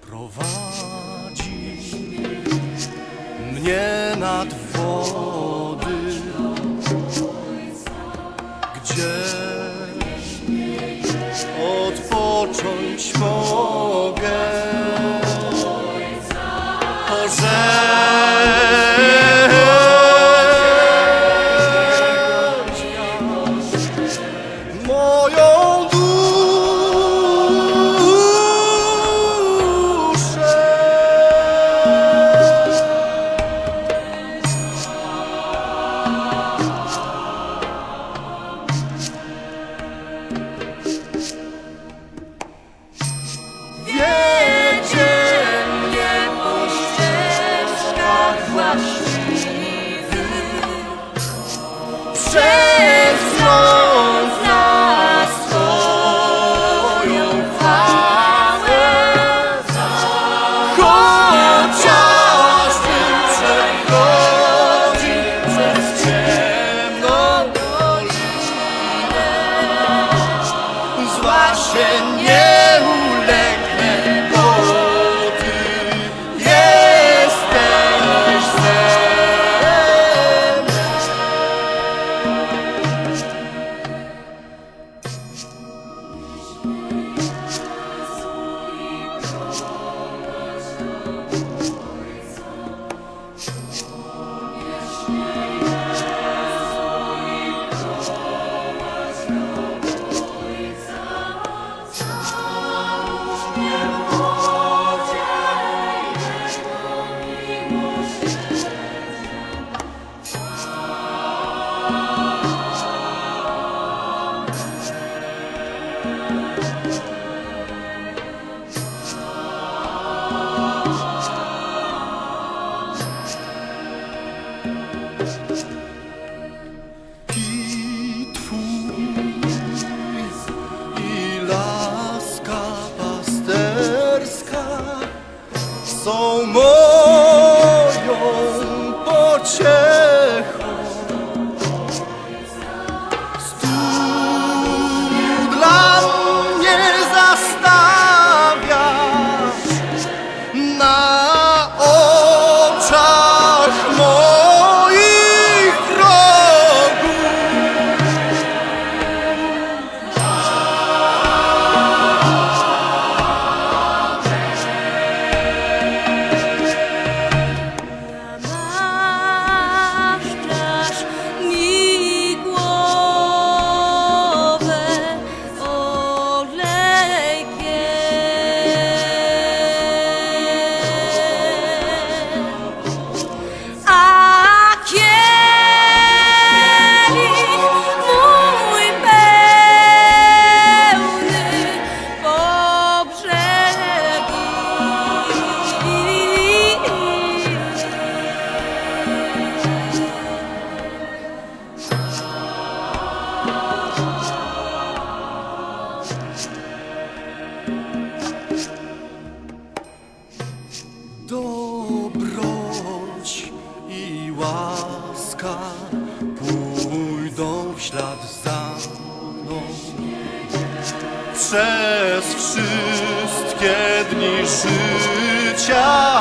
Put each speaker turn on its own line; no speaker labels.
Prowadzi mnie nad wody, gdzie odpocząć mogę. Yeah. 何? przez wszystkie dni życia.